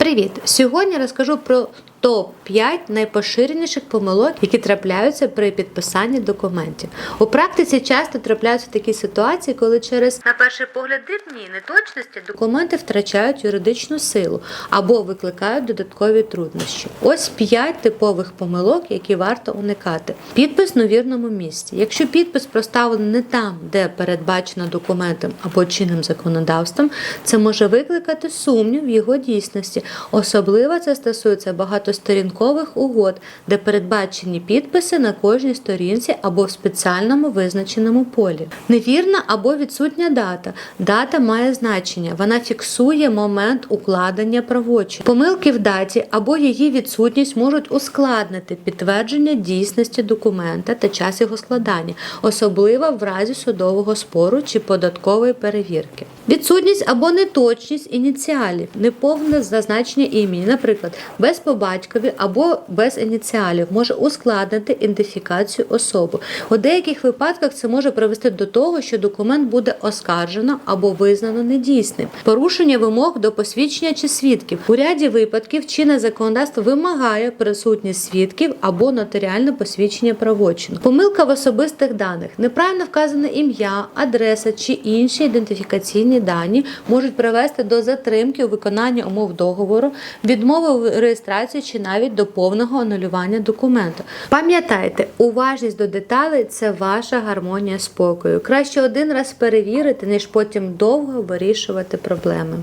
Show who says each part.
Speaker 1: Привіт! Сьогодні розкажу про топ-5 найпоширеніших помилок, які трапляються при підписанні документів. У практиці часто трапляються такі ситуації, коли через на перший погляд дивні неточності документи втрачають юридичну силу або викликають додаткові труднощі. Ось 5 типових помилок, які варто уникати. Підпис на вірному місці. Якщо підпис проставлений не там, де передбачено документом або чинним законодавством, це може викликати сумнів в його дійсності. Особливо це стосується багатосторінкових угод, де передбачені підписи на кожній сторінці або в спеціальному визначеному полі. Невірна або відсутня дата. Дата має значення, вона фіксує момент укладення правочину. Помилки в даті або її відсутність можуть ускладнити підтвердження дійсності документа та час його складання, особливо в разі судового спору чи податкової перевірки. Відсутність або неточність ініціалів, неповне зазначення імені, наприклад, без по батькові або без ініціалів, може ускладнити ідентифікацію особи. У деяких випадках це може привести до того, що документ буде оскаржено або визнано недійсним. Порушення вимог до посвідчення чи свідків. У ряді випадків чинне законодавство вимагає присутність свідків або нотаріальне посвідчення правочину. Помилка в особистих даних, неправильно вказане ім'я, адреса чи інші ідентифікаційні дані можуть привести до затримки у виконанні умов договору, відмови в реєстрації чи навіть до повного анулювання документу. Пам'ятайте, уважність до деталей це ваша гармонія спокою. Краще один раз перевірити, ніж потім довго вирішувати проблеми.